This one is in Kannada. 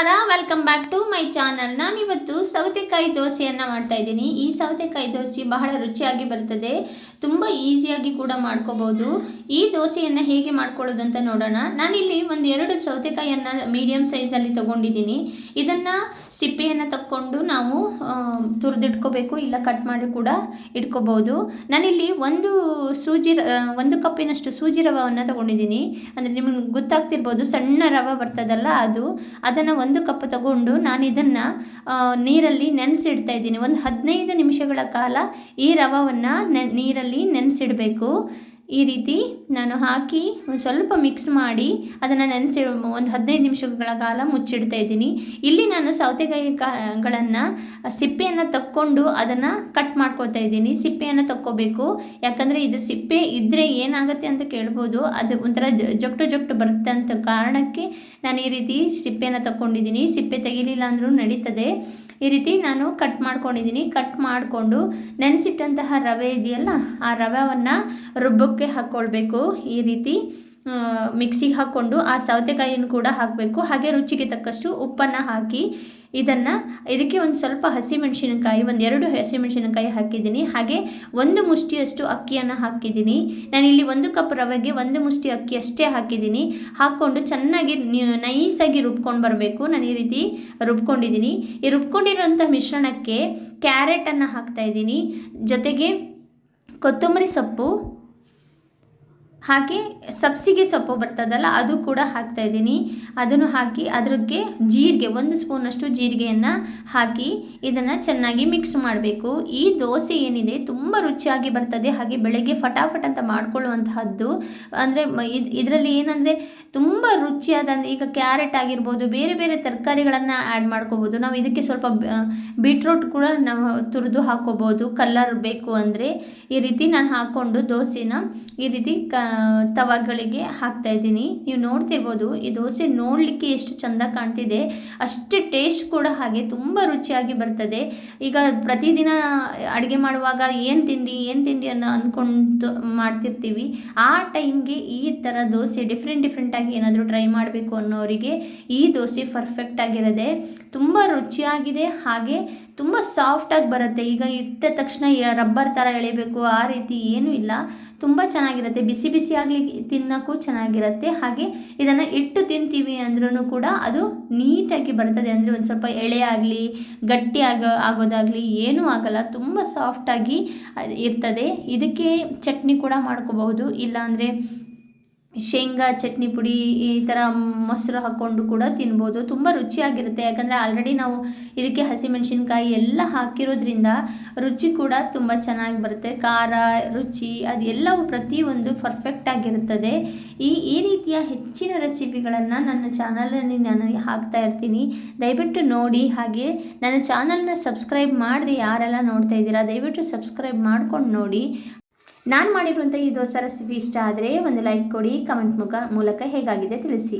ನಮಸ್ಕಾರ welcome back to my channel ನಾನಿವತ್ತು ಸೌತೆಕಾಯಿ ದೋಸೆಯನ್ನು ಮಾಡ್ತಾ ಇದ್ದೀನಿ. ಈ ಸೌತೆಕಾಯಿ ದೋಸೆ ಬಹಳ ರುಚಿಯಾಗಿ ಬರ್ತದೆ. ತುಂಬ ಈಸಿಯಾಗಿ ಕೂಡ ಮಾಡ್ಕೋಬೋದು. ಈ ದೋಸೆಯನ್ನು ಹೇಗೆ ಮಾಡ್ಕೊಳ್ಳೋದು ಅಂತ ನೋಡೋಣ. ನಾನಿಲ್ಲಿ ಒಂದು ಎರಡು ಸೌತೆಕಾಯಿಯನ್ನು ಮೀಡಿಯಂ ಸೈಜಲ್ಲಿ ತೊಗೊಂಡಿದ್ದೀನಿ. ಇದನ್ನು ಸಿಪ್ಪೆಯನ್ನು ತಕ್ಕೊಂಡು ನಾವು ತುರಿದಿಟ್ಕೋಬೇಕು, ಇಲ್ಲ ಕಟ್ ಮಾಡಿ ಕೂಡ ಇಟ್ಕೋಬೋದು. ನಾನಿಲ್ಲಿ ಒಂದು ಸೂಜಿ ಒಂದು ಕಪ್ಪಿನಷ್ಟು ಸೂಜಿ ರವವನ್ನು ತಗೊಂಡಿದ್ದೀನಿ. ಅಂದರೆ ನಿಮಗೆ ಗೊತ್ತಾಗ್ತಿರ್ಬೋದು, ಸಣ್ಣ ರವ ಬರ್ತದಲ್ಲ ಅದು. ಅದನ್ನು ಕಪ್ ತಗೊಂಡು ನಾನು ಇದನ್ನು ನೀರಲ್ಲಿ ನೆನೆಸಿಡ್ತಾ ಇದ್ದೀನಿ. ಒಂದು ಹದಿನೈದು ನಿಮಿಷಗಳ ಕಾಲ ಈ ರವವನ್ನು ನೀರಲ್ಲಿ ನೆನೆಸಿಡಬೇಕು. ಈ ರೀತಿ ನಾನು ಹಾಕಿ ಒಂದು ಸ್ವಲ್ಪ ಮಿಕ್ಸ್ ಮಾಡಿ ಅದನ್ನು ನೆನೆಸಿ ಒಂದು ಹದಿನೈದು ನಿಮಿಷಗಳ ಕಾಲ ಮುಚ್ಚಿಡ್ತಾ ಇದ್ದೀನಿ. ಇಲ್ಲಿ ನಾನು ಸೌತೆಕಾಯಿ ಕಾಗಳನ್ನು ಸಿಪ್ಪೆಯನ್ನು ತಕ್ಕೊಂಡು ಅದನ್ನು ಕಟ್ ಮಾಡ್ಕೊಳ್ತಾ ಇದ್ದೀನಿ. ಸಿಪ್ಪೆಯನ್ನು ತಕ್ಕೋಬೇಕು. ಯಾಕಂದರೆ ಇದು ಸಿಪ್ಪೆ ಇದ್ದರೆ ಏನಾಗುತ್ತೆ ಅಂತ ಕೇಳ್ಬೋದು. ಅದು ಒಂಥರ ಜೊಟ್ಟು ಜೊಟ್ಟು ಬರುತ್ತೆ ಅಂತ ಕಾರಣಕ್ಕೆ ನಾನು ಈ ರೀತಿ ಸಿಪ್ಪೆಯನ್ನು ತಕ್ಕೊಂಡಿದ್ದೀನಿ. ಸಿಪ್ಪೆ ತೆಗಿಲಿಲ್ಲ ಅಂದರೂ ನಡೀತದೆ. ಈ ರೀತಿ ನಾನು ಕಟ್ ಮಾಡ್ಕೊಂಡಿದ್ದೀನಿ. ಕಟ್ ಮಾಡಿಕೊಂಡು ನೆನೆಸಿಟ್ಟಂತಹ ರವೆ ಇದೆಯಲ್ಲ, ಆ ರವೆಯನ್ನು ರುಬ್ಬಕ್ಕೆ ಹಾಕ್ಕೊಳ್ಬೇಕು ಈ ರೀತಿ ಮಿಕ್ಸಿಗೆ ಹಾಕ್ಕೊಂಡು ಆ ಸೌತೆಕಾಯಿಯನ್ನು ಕೂಡ ಹಾಕಬೇಕು. ಹಾಗೆ ರುಚಿಗೆ ತಕ್ಕಷ್ಟು ಉಪ್ಪನ್ನು ಹಾಕಿ ಇದನ್ನು, ಇದಕ್ಕೆ ಒಂದು ಸ್ವಲ್ಪ ಹಸಿಮೆಣಸಿನಕಾಯಿ, ಒಂದು ಎರಡು ಹಸಿಮೆಣಸಿನಕಾಯಿ ಹಾಕಿದ್ದೀನಿ. ಹಾಗೆ ಒಂದು ಮುಷ್ಟಿಯಷ್ಟು ಅಕ್ಕಿಯನ್ನು ಹಾಕಿದ್ದೀನಿ. ನಾನಿಲ್ಲಿ ಒಂದು ಕಪ್ ರವೆಗೆ ಒಂದು ಮುಷ್ಟಿ ಅಕ್ಕಿ ಅಷ್ಟೇ ಹಾಕಿದ್ದೀನಿ. ಹಾಕ್ಕೊಂಡು ಚೆನ್ನಾಗಿ ನೈಸಾಗಿ ರುಬ್ಕೊಂಡು ಬರಬೇಕು. ನಾನು ಈ ರೀತಿ ರುಬ್ಕೊಂಡಿದ್ದೀನಿ. ಈ ರುಬ್ಕೊಂಡಿರುವಂಥ ಮಿಶ್ರಣಕ್ಕೆ ಕ್ಯಾರೆಟನ್ನು ಹಾಕ್ತಾ ಇದ್ದೀನಿ. ಜೊತೆಗೆ ಕೊತ್ತಂಬರಿ ಸೊಪ್ಪು ಹಾಗೆ ಸಬ್ಸಿಗೆ ಸೊಪ್ಪು ಬರ್ತದಲ್ಲ, ಅದು ಕೂಡ ಹಾಕ್ತಾ ಇದ್ದೀನಿ. ಅದನ್ನು ಹಾಕಿ ಅದಕ್ಕೆ ಜೀರಿಗೆ, ಒಂದು ಸ್ಪೂನಷ್ಟು ಜೀರಿಗೆಯನ್ನು ಹಾಕಿ ಇದನ್ನು ಚೆನ್ನಾಗಿ ಮಿಕ್ಸ್ ಮಾಡಬೇಕು. ಈ ದೋಸೆ ಏನಿದೆ, ತುಂಬ ರುಚಿಯಾಗಿ ಬರ್ತದೆ. ಹಾಗೆ ಬೆಳಗ್ಗೆ ಫಟಾಫಟ್ ಅಂತ ಮಾಡ್ಕೊಳ್ಳುವಂತಹದ್ದು. ಅಂದರೆ ಇದರಲ್ಲಿ ಏನಂದರೆ ತುಂಬ ರುಚಿಯಾದ ಈಗ ಕ್ಯಾರೆಟ್ ಆಗಿರ್ಬೋದು, ಬೇರೆ ಬೇರೆ ತರಕಾರಿಗಳನ್ನು ಆ್ಯಡ್ ಮಾಡ್ಕೋಬೋದು. ನಾವು ಇದಕ್ಕೆ ಸ್ವಲ್ಪ ಬೀಟ್ರೂಟ್ ಕೂಡ ನಾವು ತುರಿದು ಹಾಕೋಬೋದು ಕಲ್ಲರ್ ಬೇಕು ಅಂದರೆ ಈ ರೀತಿ ನಾನು ಹಾಕ್ಕೊಂಡು ದೋಸೆನ ಈ ರೀತಿ ಕ ತವಾಗಳಿಗೆ ಹಾಕ್ತಾ ಇದ್ದೀನಿ. ನೀವು ನೋಡ್ತಿರ್ಬೋದು, ಈ ದೋಸೆ ನೋಡಲಿಕ್ಕೆ ಎಷ್ಟು ಚೆಂದ ಕಾಣ್ತಿದೆ. ಅಷ್ಟು ಟೇಸ್ಟ್ ಕೂಡ ಹಾಗೆ ತುಂಬ ರುಚಿಯಾಗಿ ಬರ್ತದೆ. ಈಗ ಪ್ರತಿದಿನ ಅಡುಗೆ ಮಾಡುವಾಗ ಏನು ತಿಂಡಿ ಏನು ತಿಂಡಿ ಅನ್ನೋ ಅಂದ್ಕೊಂಡು ಮಾಡ್ತಿರ್ತೀವಿ. ಆ ಟೈಮ್ಗೆ ಈ ಥರ ದೋಸೆ ಡಿಫ್ರೆಂಟ್ ಡಿಫ್ರೆಂಟಾಗಿ ಏನಾದರೂ ಟ್ರೈ ಮಾಡಬೇಕು ಅನ್ನೋರಿಗೆ ಈ ದೋಸೆ ಪರ್ಫೆಕ್ಟ್ ಆಗಿರದೆ ತುಂಬ ರುಚಿಯಾಗಿದೆ. ಹಾಗೆ ತುಂಬ ಸಾಫ್ಟಾಗಿ ಬರುತ್ತೆ. ಈಗ ಇಟ್ಟ ತಕ್ಷಣ ರಬ್ಬರ್ ಥರ ಎಳಿಬೇಕು, ಆ ರೀತಿ ಏನೂ ಇಲ್ಲ. ತುಂಬ ಚೆನ್ನಾಗಿರುತ್ತೆ. ಬಿಸಿ ಬಿಸಿ ಆಗಲಿ, ತಿನ್ನೋಕ್ಕೂ ಚೆನ್ನಾಗಿರುತ್ತೆ. ಹಾಗೆ ಇದನ್ನು ಇಟ್ಟು ತಿಂತೀವಿ ಅಂದ್ರೂ ಕೂಡ ಅದು ನೀಟಾಗಿ ಬರ್ತದೆ. ಅಂದರೆ ಒಂದು ಸ್ವಲ್ಪ ಎಳೆ ಆಗಲಿ, ಗಟ್ಟಿ ಆಗೋ, ಆಗೋದಾಗಲಿ ಏನೂ ಆಗಲ್ಲ. ತುಂಬ ಸಾಫ್ಟಾಗಿ ಇರ್ತದೆ. ಇದಕ್ಕೆ ಚಟ್ನಿ ಕೂಡ ಮಾಡ್ಕೋಬಹುದು. ಇಲ್ಲಾಂದರೆ ಶೇಂಗಾ, ಚಟ್ನಿ ಪುಡಿ ಈ ಥರ ಮೊಸರು ಹಾಕ್ಕೊಂಡು ಕೂಡ ತಿನ್ಬೋದು. ತುಂಬ ರುಚಿಯಾಗಿರುತ್ತೆ. ಯಾಕಂದರೆ ಆಲ್ರೆಡಿ ನಾವು ಇದಕ್ಕೆ ಹಸಿಮೆಣಸಿನ್ಕಾಯಿ ಎಲ್ಲ ಹಾಕಿರೋದ್ರಿಂದ ರುಚಿ ಕೂಡ ತುಂಬ ಚೆನ್ನಾಗಿ ಬರುತ್ತೆ. ಖಾರ, ರುಚಿ ಅದೆಲ್ಲವೂ ಪ್ರತಿಯೊಂದು ಪರ್ಫೆಕ್ಟ್ ಆಗಿರುತ್ತದೆ. ಈ ಈ ರೀತಿಯ ಹೆಚ್ಚಿನ ರೆಸಿಪಿಗಳನ್ನು ನನ್ನ ಚಾನಲಲ್ಲಿ ನಾನು ಹಾಕ್ತಾ ಇರ್ತೀನಿ. ದಯವಿಟ್ಟು ನೋಡಿ. ಹಾಗೆ ನನ್ನ ಚಾನಲ್ನ ಸಬ್ಸ್ಕ್ರೈಬ್ ಮಾಡದೆ ಯಾರೆಲ್ಲ ನೋಡ್ತಾ ಇದ್ದೀರಾ, ದಯವಿಟ್ಟು ಸಬ್ಸ್ಕ್ರೈಬ್ ಮಾಡ್ಕೊಂಡು ನೋಡಿ. ನಾನು ಮಾಡಿರುವಂಥ ಈ ದೋಸೆ ರೆಸಿಪಿ ಇಷ್ಟ ಆದರೆ ಒಂದು ಲೈಕ್ ಕೊಡಿ ಕಮೆಂಟ್ ಮುಖ ಮೂಲಕ ಹೇಗಾಗಿದೆ ತಿಳಿಸಿ.